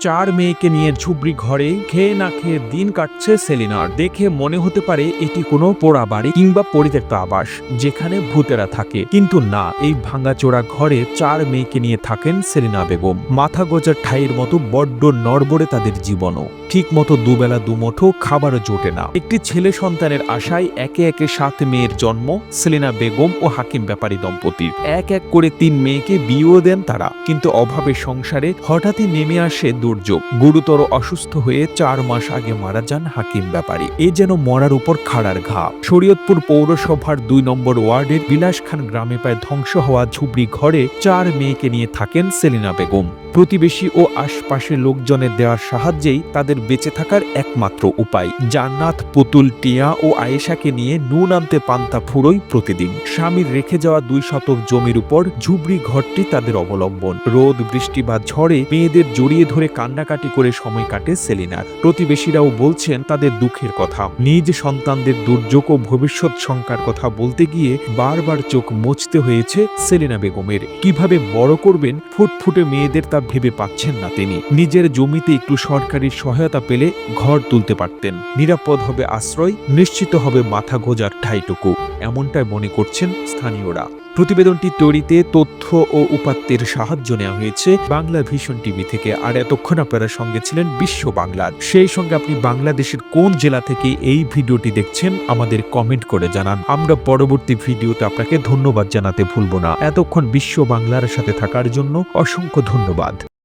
চার মেয়েকে নিয়ে ঝুবড়ি ঘরে খেয়ে না খেয়ে দিন কাটছে সেলিনার দেখে মনে হতে পারে এটি কোনো পোড়া বাড়ি কিংবা পরিত্যক্ত আবাস, যেখানে ভূতেরা থাকে। কিন্তু না, এই ভাঙাচোরা ঘরে চার মেয়েকে নিয়ে থাকেন সেলিনা বেগম। মাথা গোজার ঠাইয়ের মতো বড্ড নড়বড়ে তাদের জীবনও। ঠিক মতো দুবেলা, দুমুঠো খাবারও জোটে না। একটি ছেলে সন্তানের আশায় একে একে সাত মেয়ের জন্ম, সেলিনা বেগম ও হাকিম ব্যাপারী দম্পতির। এক এক করে তিন মেয়েকে বিয়েও দেন তারা, কিন্তু অভাবের সংসারে হঠাৎই নেমে আসে দুর্যোগ। গুরুতর অসুস্থ হয়ে চার মাস আগে মারা যান হাকিম ব্যাপারী। এ যেন মরার উপর খাড়ার ঘা। শরীয়তপুর পৌরসভার দুই নম্বর ওয়ার্ডের বিলাসখান গ্রামে প্রায় ধ্বংস হওয়া ঝুবড়ি ঘরে চার মেয়েকে নিয়ে থাকেন সেলিনা বেগম। প্রতিবেশী ও আশপাশের লোকজনের দেওয়ার সাহায্যেই তাদের বেঁচে থাকার একমাত্র উপায়। জান্নাত, পুতুল, টিয়া ও আয়েশাকে নিয়ে নুন আনতে পান্তা ফুরোই প্রতিদিন। স্বামীর রেখে যাওয়া দুই শতক জমির উপর ঝুবড়ি ঘরটি তাদের অবলম্বন। রোদ, বৃষ্টি বা ঝড়ে মেয়েদের জড়িয়ে ধরে কান্নাকাটি করে সময় কাটে সেলিনার। প্রতিবেশীরাও বলছেন তাদের দুঃখের কথা। নিজ সন্তানদের দুর্যোগ ও ভবিষ্যৎ শঙ্কার কথা বলতে গিয়ে বারবার চোখ মুছতে হয়েছে সেলিনা বেগমের। কীভাবে বড় করবেন, ফুটফুটে মেয়েদের তা ভেবে পাচ্ছেন না তিনি। নিজের জমিতে একটু সরকারি সহায়তা পেলে ঘর তুলতে পারতেন। নিরাপদ হবে আশ্রয়, নিশ্চিত হবে মাথা গোজার ঠাইটুকু, এমনটাই মনে করছেন স্থানীয়রা। প্রতিবেদনটি তৈরিতে তথ্য ও উপাত্তের সাহায্য নেওয়া হয়েছে। বাংলা ভীষণ টিভি থেকে। আর এতক্ষণ আপনারা সঙ্গে ছিলেন বিশ্ব বাংলার সেই সঙ্গে আপনি বাংলাদেশের কোন জেলা থেকে এই ভিডিওটি দেখছেন, আমাদের কমেন্ট করে জানান। আমরা পরবর্তী ভিডিওতে আপনাকে ধন্যবাদ জানাতে ভুলব না। এতক্ষণ বিশ্ব বাংলার সাথে থাকার জন্য অসংখ্য ধন্যবাদ।